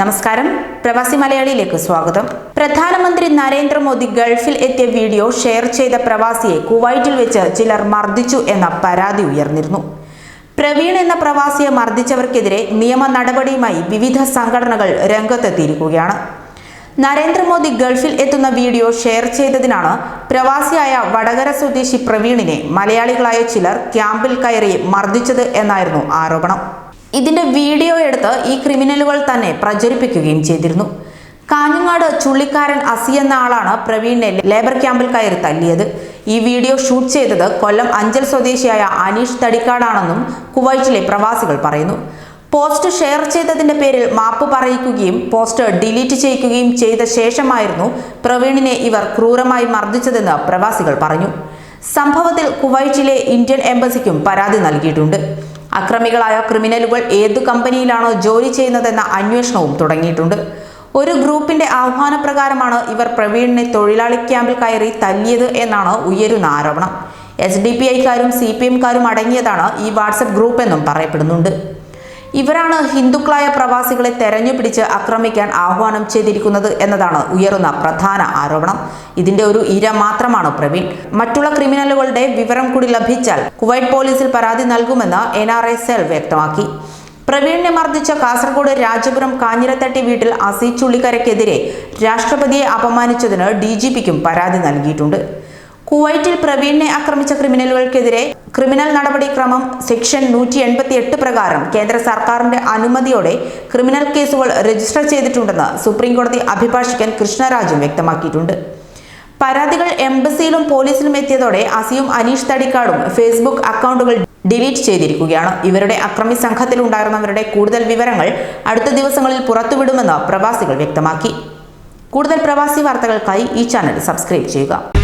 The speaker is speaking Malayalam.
നമസ്കാരം. പ്രവാസി മലയാളിയിലേക്ക് സ്വാഗതം. പ്രധാനമന്ത്രി നരേന്ദ്രമോദി ഗൾഫിൽ എത്തിയ വീഡിയോ ഷെയർ ചെയ്ത പ്രവാസിയെ കുവൈറ്റിൽ വെച്ച് ചിലർ മർദ്ദിച്ചു എന്ന പരാതി ഉയർന്നിരുന്നു. പ്രവീൺ എന്ന പ്രവാസിയെ മർദ്ദിച്ചവർക്കെതിരെ നിയമ നടപടിയുമായി വിവിധ സംഘടനകൾ രംഗത്തെത്തിയിരിക്കുകയാണ്. നരേന്ദ്രമോദി ഗൾഫിൽ എത്തുന്ന വീഡിയോ ഷെയർ ചെയ്തതിനാണ് പ്രവാസിയായ വടകര സ്വദേശി പ്രവീണിനെ മലയാളികളായ ചിലർ ക്യാമ്പിൽ കയറി മർദ്ദിച്ചത് എന്നായിരുന്നു ആരോപണം. ഇതിന്റെ വീഡിയോ എടുത്ത് ഈ ക്രിമിനലുകൾ തന്നെ പ്രചരിപ്പിക്കുകയും ചെയ്തിരുന്നു. കാഞ്ഞങ്ങാട് ചുള്ളിക്കാരൻ അസി എന്ന ആളാണ് പ്രവീണിനെ ലേബർ ക്യാമ്പിൽ കയറി തല്ലിയത്. ഈ വീഡിയോ ഷൂട്ട് ചെയ്തത് കൊല്ലം അഞ്ചൽ സ്വദേശിയായ അനീഷ് തടിക്കാടാണെന്നും കുവൈറ്റിലെ പ്രവാസികൾ പറയുന്നു. പോസ്റ്റ് ഷെയർ ചെയ്തതിന്റെ പേരിൽ മാപ്പ് പറയിക്കുകയും പോസ്റ്റ് ഡിലീറ്റ് ചെയ്യിക്കുകയും ചെയ്ത ശേഷമായിരുന്നു പ്രവീണിനെ ഇവർ ക്രൂരമായി മർദ്ദിച്ചതെന്ന് പ്രവാസികൾ പറഞ്ഞു. സംഭവത്തിൽ കുവൈറ്റിലെ ഇന്ത്യൻ എംബസിക്കും പരാതി നൽകിയിട്ടുണ്ട്. അക്രമികളായ ക്രിമിനലുകൾ ഏതു കമ്പനിയിലാണോ ജോലി ചെയ്യുന്നതെന്ന അന്വേഷണവും തുടങ്ങിയിട്ടുണ്ട്. ഒരു ഗ്രൂപ്പിന്റെ ആഹ്വാനപ്രകാരമാണ് ഇവർ പ്രവീണിനെ തൊഴിലാളി ക്യാമ്പിൽ കയറി തല്ലിയത് എന്നാണ് ഉയരുന്ന ആരോപണം. എസ് ഡി പി ഐക്കാരും സി പി എംകാരും അടങ്ങിയതാണ് ഈ വാട്സപ്പ് ഗ്രൂപ്പ് എന്നും പറയപ്പെടുന്നുണ്ട്. ഇവരാണ് ഹിന്ദുക്കളായ പ്രവാസികളെ തെരഞ്ഞുപിടിച്ച് ആക്രമിക്കാൻ ആഹ്വാനം ചെയ്തിരിക്കുന്നത് എന്നതാണ് ഉയരുന്ന പ്രധാന ആരോപണം. ഇതിന്റെ ഒരു ഇര മാത്രമാണ് പ്രവീൺ. മറ്റുള്ള ക്രിമിനലുകളുടെ വിവരം കൂടി ലഭിച്ചാൽ കുവൈറ്റ് പോലീസിൽ പരാതി നൽകുമെന്ന് എൻ ആർ ഐ സെൽ വ്യക്തമാക്കി. പ്രവീണിനെ മർദ്ദിച്ച കാസർഗോഡ് രാജപുരം കാഞ്ഞിരത്തട്ടി വീട്ടിൽ അസി ചുള്ളിക്കരയ്ക്കെതിരെ രാഷ്ട്രപതിയെ അപമാനിച്ചതിന് ഡി പരാതി നൽകിയിട്ടുണ്ട്. കുവൈറ്റിൽ പ്രവീണിനെ ആക്രമിച്ച ക്രിമിനലുകൾക്കെതിരെ ക്രിമിനൽ നടപടിക്രമം സെക്ഷൻ നൂറ്റി എൺപത്തി എട്ട് പ്രകാരം കേന്ദ്ര സർക്കാരിന്റെ അനുമതിയോടെ ക്രിമിനൽ കേസുകൾ രജിസ്റ്റർ ചെയ്തിട്ടുണ്ടെന്ന് സുപ്രീംകോടതി അഭിഭാഷകൻ കൃഷ്ണരാജും വ്യക്തമാക്കിയിട്ടുണ്ട്. പരാതികൾ എംബസിയിലും പോലീസിലും എത്തിയതോടെ അസിയും അനീഷ് തടിക്കാടും ഫേസ്ബുക്ക് അക്കൗണ്ടുകൾ ഡിലീറ്റ് ചെയ്തിരിക്കുകയാണ്. ഇവരുടെ അക്രമി സംഘത്തിലുണ്ടായിരുന്നവരുടെ കൂടുതൽ വിവരങ്ങൾ അടുത്ത ദിവസങ്ങളിൽ പുറത്തുവിടുമെന്ന് പ്രവാസികൾ വ്യക്തമാക്കി. കൂടുതൽ പ്രവാസി വാർത്തകൾക്കായി ഈ ചാനൽ സബ്സ്ക്രൈബ് ചെയ്യുക.